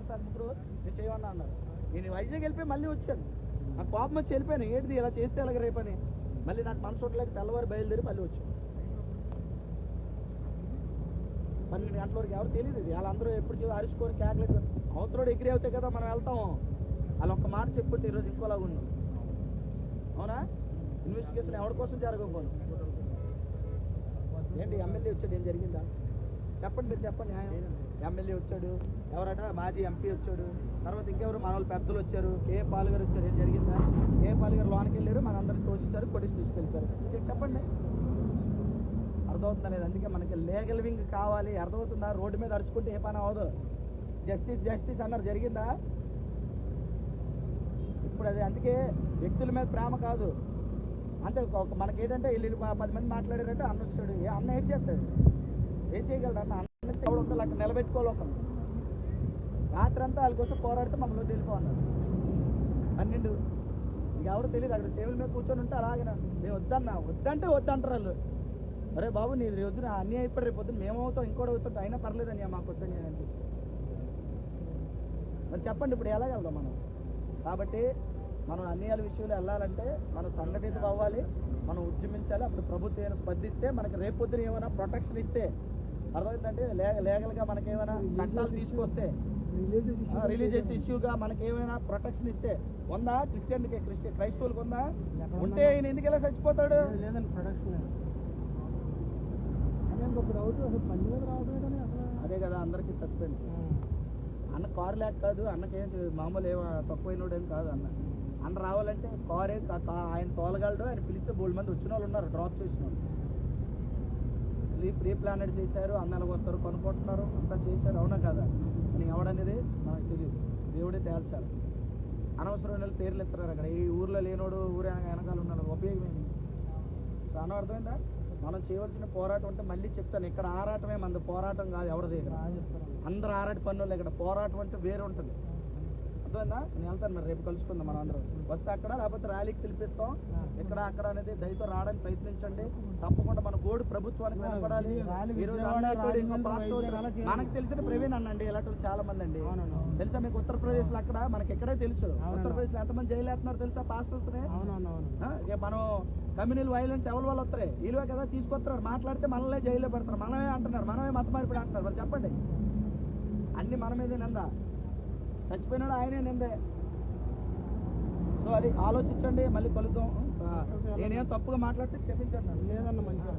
తెలుసా ముగ్గురు. నేను చేయమన్నా అన్నారు. నేను వైజాగ్ వెళ్ళిపోయి మళ్ళీ వచ్చాను. నాకు కోపం వచ్చి వెళ్ళిపోయాను. ఏంటిది? ఇలా చేస్తే ఎలాగ రేపని మళ్ళీ నాకు మనసు చూడలేక తెల్లవారు బయలుదేరి మళ్ళీ వచ్చాను. పన్నెండు గంటల వరకు ఎవరు తెలియదు ఇది. వాళ్ళందరూ ఎప్పుడు చే- అరుచుకొని క్యాకులేట్ అవతలోడు ఎగిరి అవుతాయి కదా మనం వెళ్తాము వాళ్ళు ఒక్క మాట చెప్పుంటే ఈరోజు ఇంకోలాగా ఉన్నాం. అవునా? ఇన్వెస్టిగేషన్ ఎవరి కోసం జరగకపోను ఏంటి? ఎమ్మెల్యే వచ్చాడు. ఏం జరిగిందా? చెప్పండి మీరు చెప్పండి న్యాయం ఎమ్మెల్యే వచ్చాడు. ఎవరట? మాజీ ఎంపీ వచ్చాడు. తర్వాత ఇంకెవరు? మన వాళ్ళు పెద్దలు వచ్చారు. కే పాల్ గారు వచ్చారు. ఏం జరిగిందా? కే పాల్ గారు లోనికి వెళ్ళారు. మన అందరిని తోసేశారు. కొట్టేసి తీసుకెళ్ళిపోయారు. చెప్పండి. అర్థమవుతుందా లేదు? అందుకే మనకి లీగల్ వింగ్ కావాలి. అర్థమవుతుందా? రోడ్డు మీద అరుచుకుంటే ఏ పని అవ్వదు. జస్టిస్ జస్టిస్ అన్నారు. జరిగిందా? ఇప్పుడు అది అందుకే వ్యక్తుల మీద ప్రేమ కాదు. అంటే మనకేంటంటే మనకి వీళ్ళు పది మంది మాట్లాడారంటే అన్న వచ్చాడు. ఏ అన్న ఏం చేస్తాడు? ఏం చేయగలడు అన్న అన్న ఎవడు ఉండాలి అక్కడ నిలబెట్టుకోవాలి ఒకరు రాత్రి అంతా వాళ్ళ కోసం పోరాడితే మమ్మల్ని తెలిపోన్నారు పన్నెండు. ఇక ఎవరు తెలియదు అక్కడ టేబుల్ మీద కూర్చొని ఉంటే అలాగే నేను వద్దన్నా. వద్దంటే వద్దంటారు వాళ్ళు. అరే బాబు నీ వద్దు అన్నీ అయిపోయి రేపు పొద్దున్న మేమవుతాం ఇంకోటి అవుతాం అయినా పర్లేదని మాకు వద్దని అనిపించి అనిపించింది. మరి చెప్పండి ఇప్పుడు ఎలా వెళ్దాం మనం? కాబట్టి మనం అన్యాయాల విషయంలో వెళ్ళాలంటే మనం సంఘటితం అవ్వాలి మనం ఉద్యమించాలి అప్పుడు ప్రభుత్వం ఏమైనా స్పందిస్తే మనకి రేపొద్దున ఏమైనా ప్రొటెక్షన్ ఇస్తే అర్థమైందంటే లేగ లీగల్గా మనకి ఏమైనా చట్టాలు తీసుకొస్తే రిలీజియస్ ఇష్యూగా మనకి ఏమైనా ప్రొటెక్షన్ ఇస్తే ఉందా? క్రిస్టియన్కి క్రిస్టియన్ క్రైస్తవులకు ఉందా? ఉంటే ఈయన ఎందుకు ఇలా చచ్చిపోతాడు? అదే కదా అందరికీ సస్పెన్స్ అన్న కారు లేక కాదు అన్నకేం మామూలు ఏమో తక్కువైనోడేం కాదు అన్న. అన్న రావాలంటే కారే ఆయన తోలగలడు ఆయన పిలిస్తే బోల్డ్ మంది వచ్చిన వాళ్ళు ఉన్నారు డ్రాప్ చేసిన వాళ్ళు ప్రీ ప్రీ ప్లానెడ్ చేశారు అన్నలు వస్తారు కొనుక్కుంటున్నారు అంతా చేశారు. అవునా కదా? అని ఎవడనేది మనకు తెలియదు దేవుడే తేల్చాలి. అనవసరమైన వాళ్ళు పేర్లు ఎత్తున్నారు అక్కడ. ఈ ఊర్లో లేనోడు ఊరు వెనక- వెనకాల ఉన్నాడు. ఉపయోగం ఏంటి సో అర్థమైందా? మనం చేయవలసిన పోరాటం అంటే మళ్ళీ చెప్తాను. ఇక్కడ ఆరాటమే మనది పోరాటం కాదు ఎవరిది ఇక్కడ? అందరు ఆరాటి పనులు. ఇక్కడ పోరాటం అంటే వేరే ఉంటుంది. అర్థమైందా నేను వెళ్తాను మరి రేపు కలుసుకుందాం మనం అందరం. వస్తే అక్కడ లేకపోతే ర్యాలీకి పిలిపిస్తాం. ఇక్కడ అక్కడ అనేది దయతో రావడానికి ప్రయత్నించండి. తప్పకుండా మన గోడు ప్రభుత్వానికి వినపడాలి. మనకు తెలిసిన ప్రవీణ్ అన్న అండి ఇలాంటి చాలా మంది అండి. తెలుసా మీకు ఉత్తరప్రదేశ్లో అక్కడ? మనకి ఎక్కడే తెలుసు. ఉత్తరప్రదేశ్లో ఎంతమంది జైలు వేస్తున్నారు తెలుసా పాస్టర్స్ మనం కమ్యూనల్ వైలెన్స్ ఎవరి వాళ్ళు వస్తాయి? వీళ్ళే కదా తీసుకొస్తారు మాట్లాడితే మనల్నే జైల్లో పెడతారు. మనమే అంటున్నారు. మనమే మత మార్పిడి అంటున్నారు. మరి చెప్పండి. అన్ని మన మీదే నింద చచ్చిపోయినాడు ఆయనే నిందే సో అది ఆలోచించండి మళ్ళీ కలుద్దాం. నేనేం తప్పుగా మాట్లాడితే క్షమించండి. లేదన్న మంచిగా